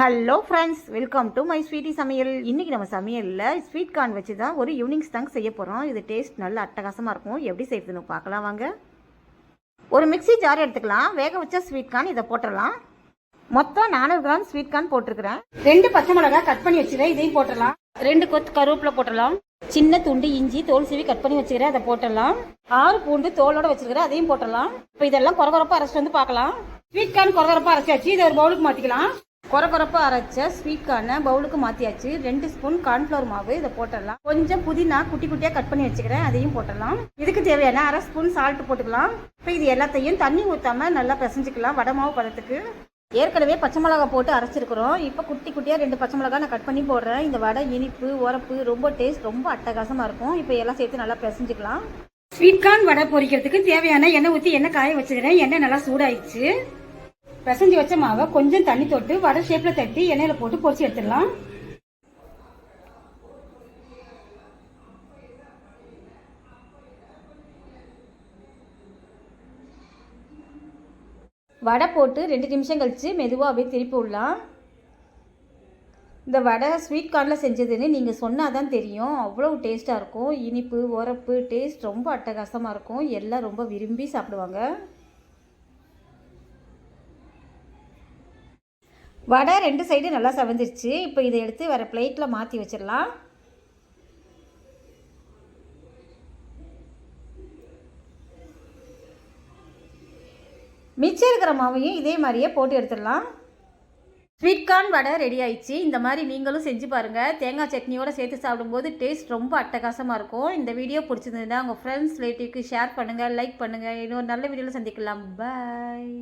Hello friends welcome to my sweetie சமையல். இன்றைக்கி நம்ம சமையலில் ஸ்வீட் கார்ன் வச்சு தான் ஒரு ஈவினிங் ஸ்நாக்ஸ் செய்ய போகிறோம் இது டேஸ்ட் நல்ல அட்டகாசமாக இருக்கும். எப்படி செய்யுதுன்னு பார்க்கலாம் வாங்க. ஒரு மிக்ஸி ஜார் எடுத்துக்கலாம். வேக வச்ச ஸ்வீட் கார்ன் இதை போட்டுடலாம். மொத்தம் நானூறு கிராம் ஸ்வீட் கார்ன் போட்டிருக்கிறேன். ரெண்டு பச்சை மிளகாய் கட் பண்ணி வச்சுக்கிறேன். இதையும் போட்டுடலாம். ரெண்டு கொத்து கருவேப்பிலை போட்டுடலாம். சின்ன துண்டு இஞ்சி தோல் சீவி கட் பண்ணி வச்சுக்கிறேன். அதை போட்டுடலாம். ஆறு பூண்டு தோலோட வச்சிருக்கிறேன் அதையும் போட்டுடலாம். இப்போ இதெல்லாம் குறகுறப்பாக அரைச்சிட்டு வந்து பார்க்கலாம். ஸ்வீட் கார்ன் குறகுறப்பாக அரைச்சாச்சு. இதை ஒரு பவுலுக்கு மாற்றிக்கலாம் குறகுறப்பா அரைச்ச ஸ்வீட் பவுலுக்கு மாற்றியாச்சு ரெண்டு ஸ்பூன் கார்ன்ஃப்ளவர் மாவு இதை போட்டுடலாம். கொஞ்சம் புதினா குட்டி குட்டியாக கட் பண்ணி வச்சுக்கிறேன். அதையும் போட்டுடலாம். இதுக்கு தேவையான அரை ஸ்பூன் சால்ட் போட்டுக்கலாம். இப்போ இது எல்லாத்தையும் தண்ணி ஊற்றாம நல்லா பிசைஞ்சிக்கலாம் வடை மாவு பதத்துக்கு. ஏற்கனவே பச்சை மிளகா போட்டு அரைச்சிருக்கிறோம். இப்போ குட்டி குட்டியாக ரெண்டு பச்சை மிளகா நான் கட் பண்ணி போடுறேன். இந்த வடை இனிப்பு உரப்பு ரொம்ப டேஸ்ட் ரொம்ப அட்டகாசமாக இருக்கும். இப்போ எல்லாம் சேர்த்து நல்லா பிசைஞ்சிக்கலாம். ஸ்வீட் கார்ன் வடை பொரிக்கிறதுக்கு தேவையான எண்ணெய் ஊற்றி எண்ணெய் காய வச்சுக்கிறேன். எண்ணெய் நல்லா சூடாயிடுச்சு. பிசைஞ்சு வச்ச மாவை கொஞ்சம் தண்ணி தொட்டு வடை ஷேப்பில் தட்டி எண்ணெயில் போட்டு பொரிச்சு எடுத்துடலாம். வடை போட்டு ரெண்டு நிமிஷம் கழித்து மெதுவாக அப்படியே திருப்பி விடலாம். இந்த வடை ஸ்வீட் கார்னில் செஞ்சதுன்னு நீங்கள் சொன்னால் தான் தெரியும் அவ்வளோ டேஸ்ட்டாக இருக்கும். இனிப்பு உரப்பு டேஸ்ட் ரொம்ப அட்டகாசமாக இருக்கும். எல்லாம் ரொம்ப விரும்பி சாப்பிடுவாங்க. வடை ரெண்டு சைடு நல்லா செவந்துருச்சு. இப்போ இதை எடுத்து வேறு பிளேட்டில் மாற்றி வச்சிடலாம். மிச்சம் இருக்கிற மாவையும் இதே மாதிரியே போட்டு எடுத்துடலாம். ஸ்வீட் கார்ன் வடை ரெடி ஆயிடுச்சு. இந்த மாதிரி நீங்களும் செஞ்சு பாருங்கள் தேங்காய் சட்னியோடு சேர்த்து சாப்பிடும்போது டேஸ்ட் ரொம்ப அட்டகாசமாக இருக்கும். இந்த வீடியோ பிடிச்சிருந்ததுன்னா உங்கள் ஃப்ரெண்ட்ஸ் ரிலேட்டிவ்க்கு ஷேர் பண்ணுங்கள் லைக் பண்ணுங்கள் இன்னொரு நல்ல வீடியோவில் சந்திக்கலாம். பாய்